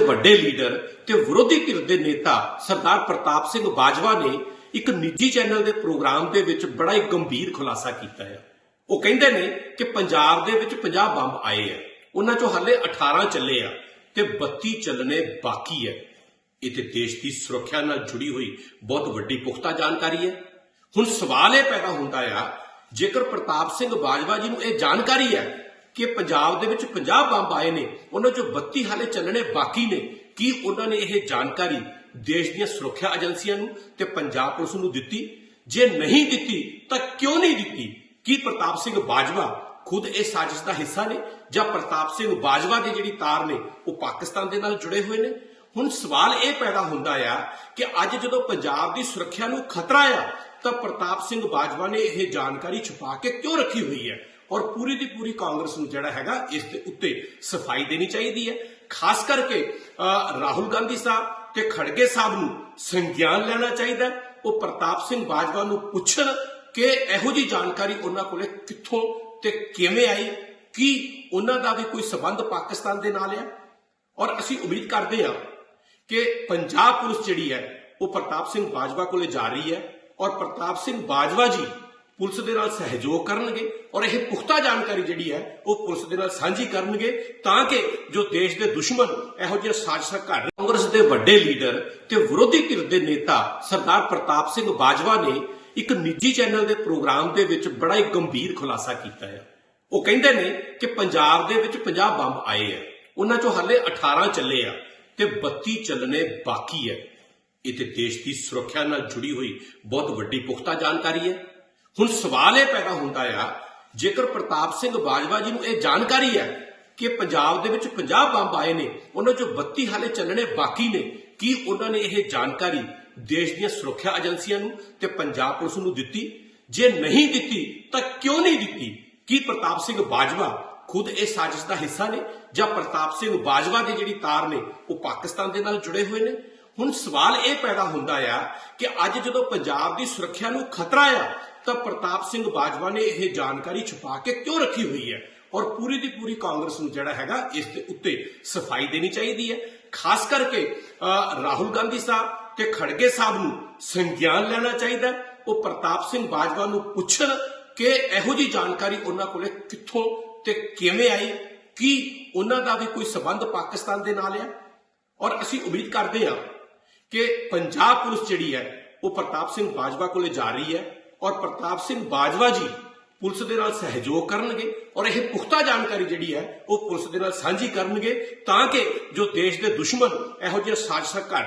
ਦੇ ਵੱਡੇ ਲੀਡਰ ਤੇ ਵਿਰੋਧੀ ਧਿਰ ਦੇ ਨੇਤਾ ਸਰਦਾਰ ਪ੍ਰਤਾਪ ਸਿੰਘ ਬਾਜਵਾ ਨੇ ਇੱਕ ਨਿੱਜੀ ਚੈਨਲ ਦੇ ਪ੍ਰੋਗਰਾਮ ਦੇ ਵਿੱਚ ਬੜਾ ਹੀ ਗੰਭੀਰ ਖੁਲਾਸਾ ਕੀਤਾ ਹੈ। ਉਹ ਕਹਿੰਦੇ ਨੇ ਕਿ ਪੰਜਾਬ ਦੇ ਵਿੱਚ 50 ਬੰਬ ਆਏ ਆ। ਉਹਨਾਂ ਚੋਂ ਹੱਲੇ 18 ਚੱਲੇ ਆ ਤੇ 32 ਚੱਲਣੇ ਬਾਕੀ ਹੈ ਇਹ ਤੇ ਦੇਸ਼ ਦੀ ਸੁਰੱਖਿਆ ਨਾਲ ਜੁੜੀ ਹੋਈ ਬਹੁਤ ਵੱਡੀ ਪੁਖਤਾ ਜਾਣਕਾਰੀ ਹੈ। ਹੁਣ ਸਵਾਲ ਇਹ ਪੈਦਾ ਹੁੰਦਾ ਆ, ਜੇਕਰ ਪ੍ਰਤਾਪ ਸਿੰਘ ਬਾਜਵਾ ਜੀ ਨੂੰ ਇਹ ਜਾਣਕਾਰੀ ਹੈ ਕਿ ਪੰਜਾਬ ਦੇ ਵਿੱਚ 50 ਬੰਬ ਆਏ ਨੇ, ਉਹਨਾਂ ਚੋਂ 32 ਹਾਲੇ ਚੱਲਣੇ ਬਾਕੀ ਨੇ। ਕੀ ਉਹਨਾਂ ਨੇ ਇਹ ਜਾਣਕਾਰੀ ਦੇਸ਼ ਦੀਆਂ ਸੁਰੱਖਿਆ ਏਜੰਸੀਆਂ ਨੂੰ ਤੇ ਪੰਜਾਬ ਪੁਲਿਸ ਨੂੰ ਦਿੱਤੀ? ਜੇ ਨਹੀਂ ਦਿੱਤੀ, ਤਾਂ ਕਿਉਂ ਨਹੀਂ ਦਿੱਤੀ? ਕੀ ਪ੍ਰਤਾਪ ਸਿੰਘ ਬਾਜਵਾ ਖੁਦ ਇਹ ਸਾਜ਼ਿਸ਼ ਦਾ ਹਿੱਸਾ ਨੇ ਜਾਂ ਪ੍ਰਤਾਪ ਸਿੰਘ ਬਾਜਵਾ ਦੀ ਜਿਹੜੀ ਤਾਰ ਨੇ, ਉਹ ਪਾਕਿਸਤਾਨ ਦੇ ਨਾਲ ਜੁੜੇ ਹੋਏ ਨੇ? ਹੁਣ ਸਵਾਲ ਇਹ ਪੈਦਾ ਹੁੰਦਾ ਆ ਕਿ ਅੱਜ ਜਦੋਂ ਪੰਜਾਬ ਦੀ ਸੁਰੱਖਿਆ ਨੂੰ ਖਤਰਾ ਆ, ਤਾਂ ਪ੍ਰਤਾਪ ਸਿੰਘ ਬਾਜਵਾ ਨੇ ਇਹ ਜਾਣਕਾਰੀ ਛੁਪਾ ਕੇ ਕਿਉਂ ਰੱਖੀ ਹੋਈ ਹੈ? ਔਰ ਪੂਰੀ ਦੀ ਪੂਰੀ ਕਾਂਗਰਸ ਨੂੰ ਜਿਹੜਾ ਹੈਗਾ ਇਸ ਦੇ ਉੱਤੇ ਸਫ਼ਾਈ ਦੇਣੀ ਚਾਹੀਦੀ ਹੈ। ਖਾਸ ਕਰਕੇ ਰਾਹੁਲ ਗਾਂਧੀ ਸਾਹਿਬ ਤੇ ਖੜਗੇ ਸਾਹਿਬ ਨੂੰ ਸੰਗਿਆਨ ਲੈਣਾ ਚਾਹੀਦਾ ਉਹ ਪ੍ਰਤਾਪ ਸਿੰਘ ਬਾਜਵਾ ਨੂੰ ਪੁੱਛਣ ਕਿ ਇਹੋ ਜੀ ਜਾਣਕਾਰੀ ਉਹਨਾਂ ਕੋਲੇ ਕਿੱਥੋਂ ਤੇ ਕਿਵੇਂ ਆਈ? ਕੀ ਉਹਨਾਂ ਦਾ ਵੀ ਕੋਈ ਸਬੰਧ ਪਾਕਿਸਤਾਨ ਦੇ ਨਾਲ ਹੈ ਔਰ ਅਸੀਂ ਉਮੀਦ ਕਰਦੇ ਹਾਂ ਕਿ ਪੰਜਾਬ ਪੁਲਿਸ ਜਿਹੜੀ ਹੈ, ਉਹ ਪ੍ਰਤਾਪ ਸਿੰਘ ਬਾਜਵਾ ਕੋਲੇ ਜਾ ਰਹੀ ਹੈ। ਔਰ ਪ੍ਰਤਾਪ ਸਿੰਘ ਬਾਜਵਾ ਜੀ ਪੁਲਿਸ ਦੇ ਨਾਲ ਸਹਿਯੋਗ ਕਰਨਗੇ ਔਰ ਇਹ ਪੁਖਤਾ ਜਾਣਕਾਰੀ ਜਿਹੜੀ ਹੈ, ਉਹ ਪੁਲਿਸ ਦੇ ਨਾਲ ਸਾਂਝੀ ਕਰਨਗੇ ਤਾਂ ਕਿ ਜੋ ਦੇਸ਼ ਦੇ ਦੁਸ਼ਮਣ ਇਹੋ ਜਿਹੇ ਸਾਜ਼ਿਸ਼ਾਂ ਘੜ ਕਾਂਗਰਸ ਦੇ ਵੱਡੇ ਲੀਡਰ ਤੇ ਵਿਰੋਧੀ ਧਿਰ ਦੇ ਨੇਤਾ ਸਰਦਾਰ ਪ੍ਰਤਾਪ ਸਿੰਘ ਬਾਜਵਾ ਨੇ ਇੱਕ ਨਿੱਜੀ ਚੈਨਲ ਦੇ ਪ੍ਰੋਗਰਾਮ ਦੇ ਵਿੱਚ ਬੜਾ ਹੀ ਗੰਭੀਰ ਖੁਲਾਸਾ ਕੀਤਾ ਹੈ। ਉਹ ਕਹਿੰਦੇ ਨੇ ਕਿ ਪੰਜਾਬ ਦੇ ਵਿੱਚ 50 ਬੰਬ ਆਏ ਆ, ਉਹਨਾਂ ਚੋਂ ਹਾਲੇ 18 ਚੱਲੇ ਆ ਤੇ 32 ਚੱਲਣੇ ਬਾਕੀ ਹੈ। ਇਹ ਤੇ ਦੇਸ਼ ਦੀ ਸੁਰੱਖਿਆ ਨਾਲ ਜੁੜੀ ਹੋਈ ਬਹੁਤ ਵੱਡੀ ਪੁਖਤਾ ਜਾਣਕਾਰੀ ਹੈ। ਹੁਣ ਸਵਾਲ ਇਹ ਪੈਦਾ ਹੁੰਦਾ ਆ, ਜੇਕਰ ਪ੍ਰਤਾਪ ਸਿੰਘ ਬਾਜਵਾ ਜੀ ਨੂੰ ਇਹ ਜਾਣਕਾਰੀ ਹੈ ਕਿ ਪੰਜਾਬ ਦੇ ਵਿੱਚ 50 ਬੰਬ ਆਏ ਨੇ, ਉਹਨਾਂ ਚੋਂ 32 ਹਾਲੇ ਚੱਲਣੇ ਬਾਕੀ ਨੇ, ਕੀ ਉਹਨਾਂ ਨੇ ਇਹ ਜਾਣਕਾਰੀ ਦੇਸ਼ ਦੀਆਂ ਸੁਰੱਖਿਆ ਏਜੰਸੀਆਂ ਨੂੰ ਤੇ ਪੰਜਾਬ ਪੁਲਿਸ ਨੂੰ ਦਿੱਤੀ? ਜੇ ਨਹੀਂ ਦਿੱਤੀ, ਤਾਂ ਕਿਉਂ ਨਹੀਂ ਦਿੱਤੀ? ਕੀ ਪ੍ਰਤਾਪ ਸਿੰਘ ਬਾਜਵਾ ਖੁਦ ਇਹ ਸਾਜ਼ਿਸ਼ ਦਾ ਹਿੱਸਾ ਨੇ, ਜਾਂ ਪ੍ਰਤਾਪ ਸਿੰਘ ਬਾਜਵਾ ਦੀ ਜਿਹੜੀ ਤਾਰ ਨੇ, ਉਹ ਪਾਕਿਸਤਾਨ ਦੇ ਨਾਲ ਜੁੜੇ ਹੋਏ ਨੇ? ਹੁਣ ਸਵਾਲ ਇਹ ਪੈਦਾ ਹੁੰਦਾ ਆ ਕਿ ਅੱਜ ਜਦੋਂ ਪੰਜਾਬ ਦੀ ਸੁਰੱਖਿਆ ਨੂੰ ਖਤਰਾ ਆ ਤਾਂ ਪ੍ਰਤਾਪ ਸਿੰਘ ਬਾਜਵਾ ਨੇ ਇਹ ਜਾਣਕਾਰੀ ਛੁਪਾ ਕੇ ਕਿਉਂ ਰੱਖੀ ਹੋਈ ਹੈ? ਔਰ ਪੂਰੀ ਦੀ ਪੂਰੀ ਕਾਂਗਰਸ ਨੂੰ ਜਿਹੜਾ ਹੈਗਾ, ਇਸ ਦੇ ਉੱਤੇ ਸਫ਼ਾਈ ਦੇਣੀ ਚਾਹੀਦੀ ਹੈ। ਖਾਸ ਕਰਕੇ ਰਾਹੁਲ ਗਾਂਧੀ ਸਾਹਿਬ ਤੇ ਖੜਗੇ ਸਾਹਿਬ ਨੂੰ ਸੰਗਿਆਨ ਲੈਣਾ ਚਾਹੀਦਾ ਉਹ ਪ੍ਰਤਾਪ ਸਿੰਘ ਬਾਜਵਾ ਨੂੰ ਪੁੱਛਣ ਕਿ ਇਹੋ ਜੀ ਜਾਣਕਾਰੀ ਉਹਨਾਂ ਕੋਲੇ ਕਿੱਥੋਂ ਤੇ ਕਿਵੇਂ ਆਈ? ਕੀ ਉਹਨਾਂ ਦਾ ਵੀ ਕੋਈ ਸਬੰਧ ਪਾਕਿਸਤਾਨ ਦੇ ਨਾਲ ਹੈ ਔਰ ਅਸੀਂ ਉਮੀਦ ਕਰਦੇ ਹਾਂ ਕਿ ਪੰਜਾਬ ਪੁਲਿਸ ਜਿਹੜੀ ਹੈ, ਉਹ ਪ੍ਰਤਾਪ ਸਿੰਘ ਬਾਜਵਾ ਕੋਲੇ ਜਾ ਰਹੀ ਹੈ। ਔਰ ਪ੍ਰਤਾਪ ਸਿੰਘ ਬਾਜਵਾ ਜੀ ਪੁਲਿਸ ਦੇ ਨਾਲ ਸਹਿਯੋਗ ਕਰਨਗੇ ਔਰ ਇਹ ਪੁਖਤਾ ਜਾਣਕਾਰੀ ਜਿਹੜੀ ਹੈ, ਉਹ ਪੁਲਿਸ ਦੇ ਨਾਲ ਸਾਂਝੀ ਕਰਨਗੇ ਤਾਂ ਕਿ ਜੋ ਦੇਸ਼ ਦੇ ਦੁਸ਼ਮਣ ਇਹੋ ਜਿਹੇ ਸਾਜ਼ਿਸ਼ਾਂ ਘੜ